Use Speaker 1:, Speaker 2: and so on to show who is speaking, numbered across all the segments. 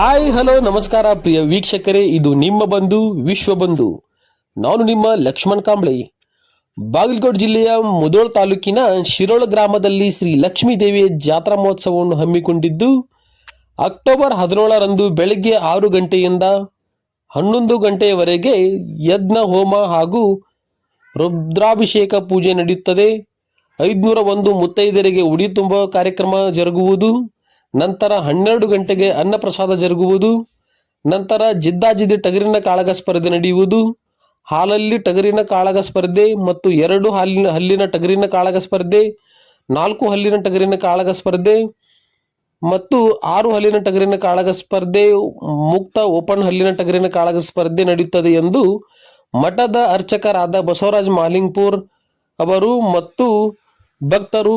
Speaker 1: Hi, hello, ನಮಸ್ಕಾರ ಪ್ರಿಯ ವೀಕ್ಷಕರೇ, ಇದು ನಿಮ್ಮ ಬಂಧು, ವಿಶ್ವ ಬಂಧು. ನಾನು ನಿಮ್ಮ ಲಕ್ಷ್ಮಣ್ ಕಾಂಬ್ಳೆ. ಬಾಗಲಕೋಟೆ ಜಿಲ್ಲೆಯ ಮುದೋಳ್ ತಾಲೂಕಿನ ಶಿರೋಳ ಗ್ರಾಮದಲ್ಲಿ ಶ್ರೀ ಲಕ್ಷ್ಮೀ ದೇವಿಯ ಜಾತ್ರಾ ಮಹೋತ್ಸವವನ್ನು ಹಮ್ಮಿಕೊಂಡಿದ್ದು, ಅಕ್ಟೋಬರ್ ಹದಿನೇಳರಂದು ಬೆಳಗ್ಗೆ ಆರು ಗಂಟೆಯಿಂದ ಹನ್ನೊಂದು ಗಂಟೆಯವರೆಗೆ ಯಜ್ಞ, ಹೋಮ ಹಾಗೂ ರುದ್ರಾಭಿಷೇಕ ಪೂಜೆ ನಡೆಯುತ್ತದೆ. ಐದುನೂರ ಒಂದು ಮುತ್ತೈದರಿಗೆ ಉಡಿ ತುಂಬ ಕಾರ್ಯಕ್ರಮ ಜರುಗುವುದು. ನಂತರ ಹನ್ನೆರಡು ಗಂಟೆಗೆ ಅನ್ನಪ್ರಸಾದ ಜರುಗುವುದು, ನಂತರ ಜಿದ್ದಾಜಿದ್ದಿ ಟಗರಿನ ಕಾಳಗ ಸ್ಪರ್ಧೆ ನಡೆಯುವುದು, ಹಾಲಲ್ಲಿ ಟಗರಿನ ಕಾಳಗ ಸ್ಪರ್ಧೆ ಮತ್ತು ಎರಡು ಹಾಲಿನ ಹಲ್ಲಿನ ಟಗರಿನ ಕಾಳಗ ಸ್ಪರ್ಧೆ, ನಾಲ್ಕು ಹಲ್ಲಿನ ಟಗರಿನ ಕಾಳಗ ಸ್ಪರ್ಧೆ ಮತ್ತು ಆರು ಹಲ್ಲಿನ ಟಗರಿನ ಕಾಳಗ ಸ್ಪರ್ಧೆ, ಮುಕ್ತ ಓಪನ್ ಹಲ್ಲಿನ ಟಗರಿನ ಕಾಳಗ ಸ್ಪರ್ಧೆ ನಡೆಯುತ್ತದೆ ಎಂದು ಮಠದ ಅರ್ಚಕರಾದ ಬಸವರಾಜ್ ಮಾಲಿಂಗ್ಪುರ್ ಅವರು ಮತ್ತು ಭಕ್ತರು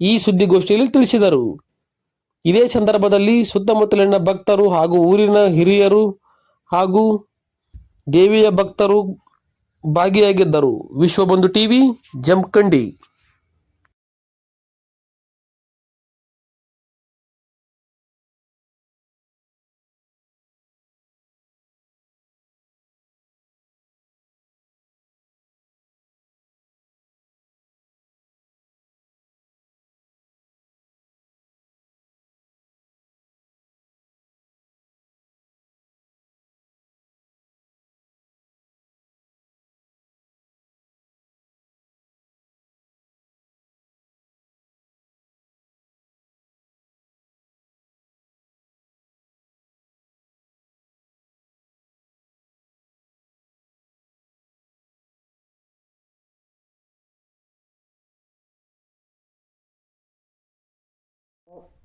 Speaker 1: ಈ ಸುದ್ದಿಗೋಷ್ಠಿಯಲ್ಲಿ ತಿಳಿಸಿದರು. ಇದೇ ಸಂದರ್ಭದಲ್ಲಿ ಸುತ್ತಮುತ್ತಲಿನ ಭಕ್ತರು ಹಾಗೂ ಊರಿನ ಹಿರಿಯರು ಹಾಗೂ ದೇವಿಯ ಭಕ್ತರು ಭಾಗಿಯಾಗಿದ್ದರು. ವಿಶ್ವಬಂಧು ಟಿವಿ ಜಮಖಂಡಿ.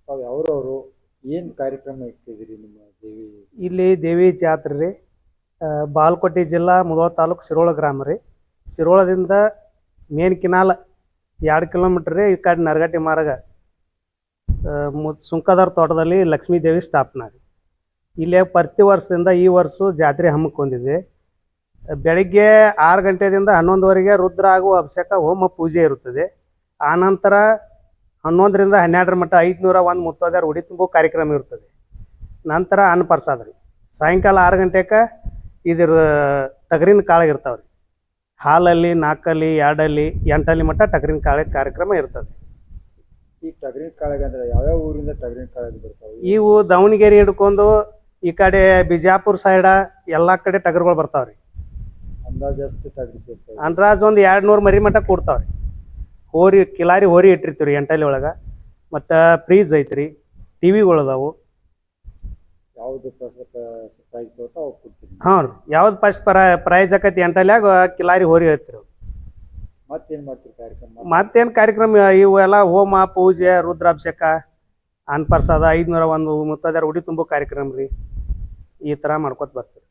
Speaker 2: ತಾವು ಯಾವ್ರವರು ಏನು ಕಾರ್ಯಕ್ರಮ ಇಟ್ಟಿದ್ದೀರಿ ನಿಮ್ಮ ದೇವಿ?
Speaker 3: ಇಲ್ಲಿ ದೇವಿ ಜಾತ್ರೆ ರೀ. ಬಾಲ್ಕೋಟೆ ಜಿಲ್ಲಾ ಮುದೋಳ ತಾಲೂಕು ಶಿರೋಳ ಗ್ರಾಮ ರೀ. ಶಿರೋಳದಿಂದ ಮೇನ್ ಕಿನಾಲ ಎರಡು ಕಿಲೋಮೀಟ್ರ್ ರೀ, ಈ ಕಡೆ ನರಗಟ್ಟಿ ಮಾರ್ಗ. ಸುಂಕದಾರ್ ತೋಟದಲ್ಲಿ ಲಕ್ಷ್ಮೀ ದೇವಿ ಸ್ಥಾಪನಾ ರೀ. ಇಲ್ಲೇ ಪ್ರತಿ ವರ್ಷದಿಂದ ಈ ವರ್ಷ ಜಾತ್ರೆ ಹಮ್ಮಿಕೊಂಡಿದೆ ಬೆಳಿಗ್ಗೆ ಆರು ಗಂಟೆದಿಂದ ಹನ್ನೊಂದುವರೆಗೆ ರುದ್ರ ಆಗುವ ಅಭಿಷೇಕ, ಹೋಮ ಪೂಜೆ ಇರುತ್ತದೆ. ಆನಂತರ ಹನ್ನೊಂದರಿಂದ ಹನ್ನೆರಡರ ಮಟ್ಟ ಐದುನೂರ ಒಂದು ಮುತ್ತೋದ್ಯಾರ ಉಡಿ ತುಂಬೋ ಕಾರ್ಯಕ್ರಮ ಇರ್ತದೆ. ನಂತರ ಅನ್ನಪ್ರಸಾದ ರೀ ಸಾಯಂಕಾಲ ಆರು ಗಂಟೆಗೆ ಇದ್ರ ಟಗರಿನ ಕಾಳಗ ಇರ್ತಾವೆ ರೀ ಹಾಲಲ್ಲಿ ನಾಲ್ಕಲ್ಲಿ ಎರಡಲ್ಲಿ ಎಂಟಲ್ಲಿ ಮಟ್ಟ ಟಗರಿನ ಕಾಳ ಕಾರ್ಯಕ್ರಮ ಇರ್ತದೆ.
Speaker 2: ಈ ಟಗರಿನ ಕಾಳಗ ಅಂದ್ರೆ ಯಾವ್ಯಾವ ಊರಿಂದ ಟಗರಿನ ಕಾಳಗ ಬರ್ತಾವೆ?
Speaker 3: ಇವು ದಾವಣಗೆರೆ ಹಿಡ್ಕೊಂಡು ಈ ಕಡೆ ಬಿಜಾಪುರ ಸೈಡ ಎಲ್ಲ ಕಡೆ ಟಗರ್ಗಳು ಬರ್ತಾವೆ ರೀ
Speaker 2: ಅಂದಾಜು ಎಷ್ಟು ಟಗರಿ
Speaker 3: ಅಂದ್ರಾಜ್ ಒಂದು ಎರಡು ನೂರು ಮರಿ ಮಟ್ಟ ಕೂಡ್ತಾವ್ರಿ. ಹೋರಿ ಕಿಲಾರಿ ಹೋರಿ ಇಟ್ಟಿರ್ತೀವಿ ರೀ ಒಳಗ. ಒಳಗೆ ಮತ್ತು ಫ್ರೀಜ್ ಐತ್ರಿ. ಟಿ ವಿಗಳು ಅದಾವು
Speaker 2: ಯಾವ್ದು
Speaker 3: ಹಾಂ ರೀ. ಯಾವ್ದು ಫಸ್ಟ್ ಪ್ರೈ ಪ್ರೈಜ್ ಆಕೈತಿ ಎಂಟಲ್ಯಾಗ ಕಿಲಾರಿ ಹೋರಿ ಐತ್ರಿ.
Speaker 2: ಮತ್ತೇನ್ ಮಾಡ್ತೀರಿ ಕಾರ್ಯಕ್ರಮ?
Speaker 3: ಮತ್ತೇನು ಕಾರ್ಯಕ್ರಮ ಇವೆಲ್ಲ ಹೋಮ ಪೂಜೆ ರುದ್ರಾಭಿಷೇಕ ಅನ್ಪರ್ಸಾದ ಐದುನೂರ ಒಂದು ಮುತ್ತದಾರ ಉಡಿ ತುಂಬೋ ಕಾರ್ಯಕ್ರಮ ರೀ. ಈ ಥರ ಮಾಡ್ಕೊತ ಬರ್ತೀವಿ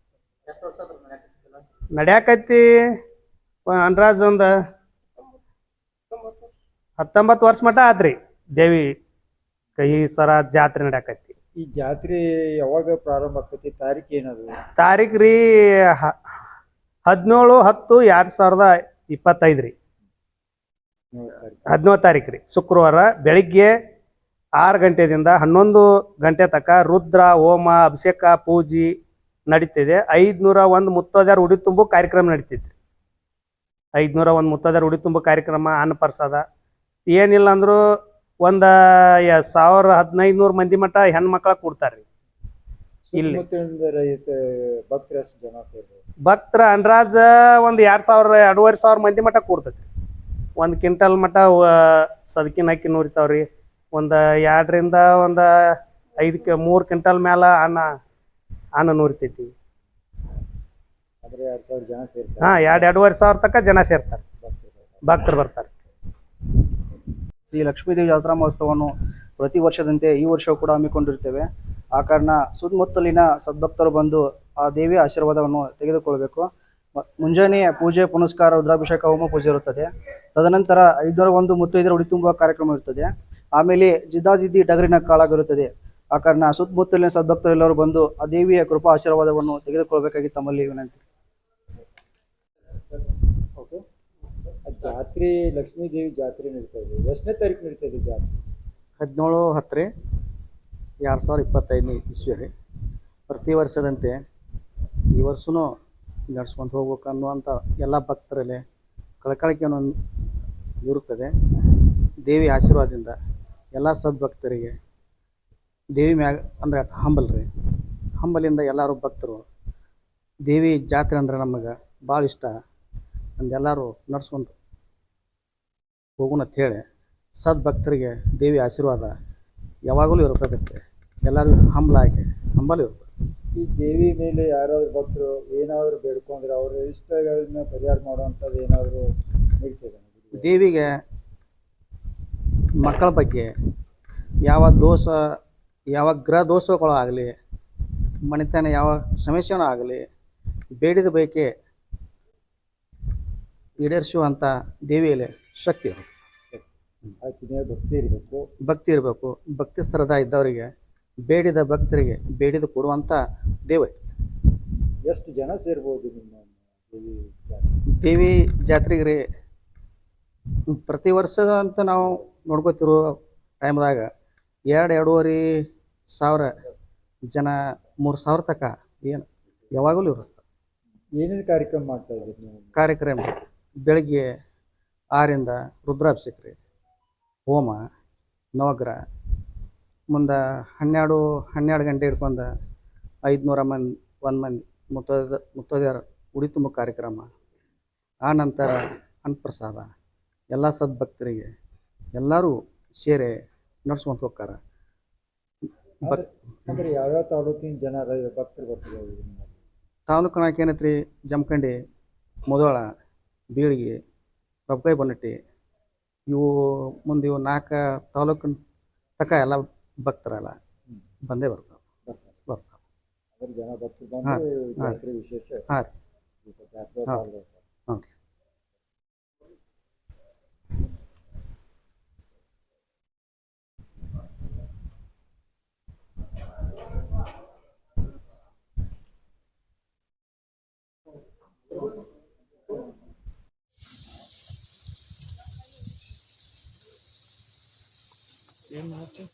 Speaker 3: ನಡ್ಯಾಕೈತಿ ಅಂದ್ರಾಜ್ ಒಂದು ಹತ್ತೊಂಬತ್ತು ವರ್ಷ ಮಟ್ಟ ಆತ್ರಿ. ದೇವಿ ಕೈ ಸರ ಜಾತ್ರೆ ನಡ್ಯಾಕೈತಿ
Speaker 2: ಈ ಜಾತ್ರೆ ಯಾವಾಗ ಪ್ರಾರಂಭ ಆಗ್ತೈತಿ? ತಾರೀಕು ಏನದು?
Speaker 3: ತಾರೀಖ್ ರೀ ಹದಿನೇಳು ಹತ್ತು ಎರಡು ಸಾವಿರದ ಇಪ್ಪತ್ತೈದು ರೀ. ಹದಿನೇಳು ತಾರೀಕು ರೀ. ಶುಕ್ರವಾರ ಬೆಳಿಗ್ಗೆ ಆರು ಗಂಟೆದಿಂದ ಹನ್ನೊಂದು ಗಂಟೆ ತನಕ ರುದ್ರ ಹೋಮ ಅಭಿಷೇಕ ಪೂಜೆ ನಡೀತಿದೆ. ಐದುನೂರ ಒಂದು ಮುತ್ತೋದ್ಯಾರ ಉಡಿ ತುಂಬು ಕಾರ್ಯಕ್ರಮ ನಡೀತೈತಿ ಐದುನೂರ ಒಂದು ಮುತ್ತೋದ್ಯಾರ ಉಡಿ ತುಂಬು ಕಾರ್ಯಕ್ರಮ ಅನ್ನಪ್ರಸಾದ. ಏನಿಲ್ಲ ಅಂದರೂ ಒಂದು ಸಾವಿರ ಹದಿನೈದು ನೂರು ಮಂದಿ ಮಟ್ಟ ಹೆಣ್ಮಕ್ಳ ಕೊಡ್ತಾರೆ ರೀ ಇಲ್ಲಿ.
Speaker 2: ಭಕ್ತರು
Speaker 3: ಅಂಡ್ರಾಜ ಒಂದು ಎರಡು ಸಾವಿರ ಎರಡೂವರೆ ಸಾವಿರ ಮಂದಿ ಮಟ್ಟ ಕೊಡ್ತೈತಿ ಒಂದು ಕ್ವಿಂಟಲ್ ಮಟ್ಟ ಸದಕಿನ ಅಕ್ಕಿ ನುರಿತಾವ್ರಿ. ಒಂದು ಎರಡರಿಂದ ಒಂದು ಐದಕ್ಕೆ ಮೂರು ಕ್ವಿಂಟಲ್ ಮ್ಯಾಲ ಅನ್ನ ಅನ್ನ ನುರಿತೈತಿ. ಹಾ ಎರಡ್ ಎರಡೂವರೆ ಸಾವಿರ ತನಕ ಜನ ಸೇರ್ತಾರೆ.
Speaker 2: ಭಕ್ತರು
Speaker 3: ಬರ್ತಾರೆ.
Speaker 4: ಶ್ರೀ ಲಕ್ಷ್ಮೀದೇವಿ ಜಾತ್ರಾ ಮಹೋತ್ಸವವನ್ನು ಪ್ರತಿ ವರ್ಷದಂತೆ ಈ ವರ್ಷವೂ ಕೂಡ ಹಮ್ಮಿಕೊಂಡಿರ್ತೇವೆ. ಆ ಕಾರಣ ಸುತ್ತಮುತ್ತಲಿನ ಸದ್ಭಕ್ತರು ಬಂದು ಆ ದೇವಿಯ ಆಶೀರ್ವಾದವನ್ನು ತೆಗೆದುಕೊಳ್ಳಬೇಕು ಮುಂಜಾನೆ ಪೂಜೆ, ಪುನಸ್ಕಾರ, ರುದ್ರಾಭಿಷೇಕ, ಹೋಮ ಪೂಜೆ ಇರುತ್ತದೆ. ತದನಂತರ ಐದರ ಒಂದು ಮುತ್ತೈದರ ಉಡಿ ತುಂಬುವ ಕಾರ್ಯಕ್ರಮ ಇರುತ್ತದೆ ಆಮೇಲೆ ಜಿದ್ದಾಜಿದ್ದಿ ಡಗರಿನ ಕಾಳಾಗಿರುತ್ತದೆ ಆ ಕಾರಣ ಸುತ್ತಮುತ್ತಲಿನ ಸದ್ಭಕ್ತರು ಎಲ್ಲರೂ ಬಂದು ಆ ದೇವಿಯ ಕೃಪಾ ಆಶೀರ್ವಾದವನ್ನು ತೆಗೆದುಕೊಳ್ಳಬೇಕಾಗಿ ತಮ್ಮಲ್ಲಿ ವಿನಂತಿ.
Speaker 2: ಓಕೆ. ಜಾತ್ರೆ, ಲಕ್ಷ್ಮೀ ದೇವಿ ಜಾತ್ರೆ ನಡೀತಾ ಇದೆ. ಎಷ್ಟನೇ ತಾರೀಕು ನಡೀತಾ ಇದೆ ಜಾತ್ರೆ?
Speaker 5: ಹದಿನೇಳು ಹತ್ತು ರೀ ಎರಡು ಸಾವಿರ ಇಪ್ಪತ್ತೈದನೇ ಇಸ್ವಿ ರೀ
Speaker 4: ಪ್ರತಿ ವರ್ಷದಂತೆ ಈ ವರ್ಷವೂ ನಡ್ಸ್ಕೊಂಡು ಹೋಗ್ಬೇಕು ಅನ್ನುವಂಥ ಎಲ್ಲ ಭಕ್ತರಲ್ಲಿ ಕಳಕಳಿಕೆಯನ್ನು ಇರುತ್ತದೆ ದೇವಿ ಆಶೀರ್ವಾದದಿಂದ ಎಲ್ಲ ಸದ್ಭಕ್ತರಿಗೆ ದೇವಿ ಮ್ಯಾಗ ಅಂದ್ರೆ ಹಂಬಲ್ ರೀ ಹಂಬಲಿಂದ ಎಲ್ಲರೂ ಭಕ್ತರು ದೇವಿ ಜಾತ್ರೆ ಅಂದ್ರೆ ನಮಗೆ ಭಾಳ ಇಷ್ಟ. ಅಂದೆಲ್ಲರೂ ನಡ್ಸ್ಕೊಂಡು ಹೋಗೋಣ ಹೇಳಿ ಸದ್ಭಕ್ತರಿಗೆ ದೇವಿ ಆಶೀರ್ವಾದ ಯಾವಾಗಲೂ ಇರ್ತದೆ ಎಲ್ಲರಿಗೂ ಹಂಬಲಾಗಿ ಹಂಬಲ ಇರ್ತದೆ
Speaker 2: ಈ ದೇವಿ ಮೇಲೆ ಯಾರಾದ್ರೂ ಭಕ್ತರು ಏನಾದರೂ ಬೇಡ್ಕೊಂಡ್ರೆ ಅವ್ರ ಇಷ್ಟಗಳನ್ನ ಪರಿಹಾರ ಮಾಡುವಂಥದ್ದು ಏನಾದರೂ ನೀಡ್ತೇವೆ
Speaker 4: ದೇವಿಗೆ ಮಕ್ಕಳ ಬಗ್ಗೆ ಯಾವ ದೋಷ ಯಾವ ಗ್ರಹ ದೋಷಗಳು ಆಗಲಿ ಮನೆತನ ಯಾವ ಸಮಸ್ಯೆನೂ ಆಗಲಿ ಬೇಡಿದ ಬಯಕೆ ಈಡೇರಿಸುವಂಥ ದೇವಿಯಲ್ಲಿ ಶಕ್ತಿ ಇರುತ್ತೆ.
Speaker 2: ಭಕ್ತಿ ಇರಬೇಕು.
Speaker 4: ಭಕ್ತಿ ಇರಬೇಕು. ಭಕ್ತಿ ಶ್ರದ್ಧಾ ಇದ್ದವರಿಗೆ ಬೇಡಿದ ಭಕ್ತರಿಗೆ ಬೇಡಿದ ಕೊಡುವಂಥ ದೇವ.
Speaker 2: ಎಷ್ಟು ಜನ ಸೇರ್ಬೋದು ನಿಮ್ಮ ದೇವಿ ಜಾತ್ರೆ?
Speaker 4: ದೇವಿ ಜಾತ್ರೆಗೆ ರೀ ಪ್ರತಿ ವರ್ಷದ ಅಂತ ನಾವು ನೋಡ್ಕೋತಿರೋ ಟೈಮ್ದಾಗ ಎರಡು ಎರಡೂವರೆ ಸಾವಿರ ಜನ ಮೂರು ಸಾವಿರ ತಕ ಏನು ಯಾವಾಗಲೂ ಇರುತ್ತೆ.
Speaker 2: ಏನೇನು ಕಾರ್ಯಕ್ರಮ ಮಾಡ್ತಾ ಇದ್ದೀರಿ ನೀವು?
Speaker 4: ಕಾರ್ಯಕ್ರಮ ಬೆಳಗ್ಗೆ ಆರಿಂದ ರುದ್ರಾಭಿಷೇಕ್ರಿ ಹೋಮ ನವಗ್ರಹ ಮುಂದೆ ಹನ್ನೆರಡು ಹನ್ನೆರಡು ಗಂಟೆ ಹಿಡ್ಕೊಂಡು ಐದುನೂರ ಮಂದಿ ಒಂದು ಮಂದಿ ಮುತ್ತದ ಮುತ್ತೈದೆಯರ ಉಡಿ ತುಂಬ ಕಾರ್ಯಕ್ರಮ. ಆ ನಂತರ ಅನ್ನಪ್ರಸಾದ ಎಲ್ಲ ಸದ್ಭಕ್ತರಿಗೆ ಎಲ್ಲರೂ ಸೇರಿ ನಡ್ಸ್ಕೊಂತ ಹೋಗ್ತಾರೆ. ಭಕ್
Speaker 2: ಅಂದ್ರೆ ಯಾವ್ಯಾವ ತಾಲೂಕಿನ ಜನ ಭಕ್ತರು ಬರ್ತಾರೆ ನಿಮ್ಮ
Speaker 4: ತಾಲೂಕಿನಾಗ ಏನೈತ್ರಿ ಜಮಖಂಡಿ ಮುದೋಳ ಬೀಳಿಗೆ ಬಬ್ಕಾಯಿ ಬನ್ನಟ್ಟಿ ಇವು ಮುಂದೆ ಇವು ನಾಲ್ಕು ತಾಲೂಕಿನ ತಕ ಎಲ್ಲ ಭಕ್ತರಲ್ಲ ಬಂದೇ ಬರ್ತಾವೆ.
Speaker 2: ಜನ
Speaker 4: ಹಾಂ
Speaker 2: ವಿಶೇಷ.
Speaker 4: ಹಾಂ. ರೀ Thank. тримати.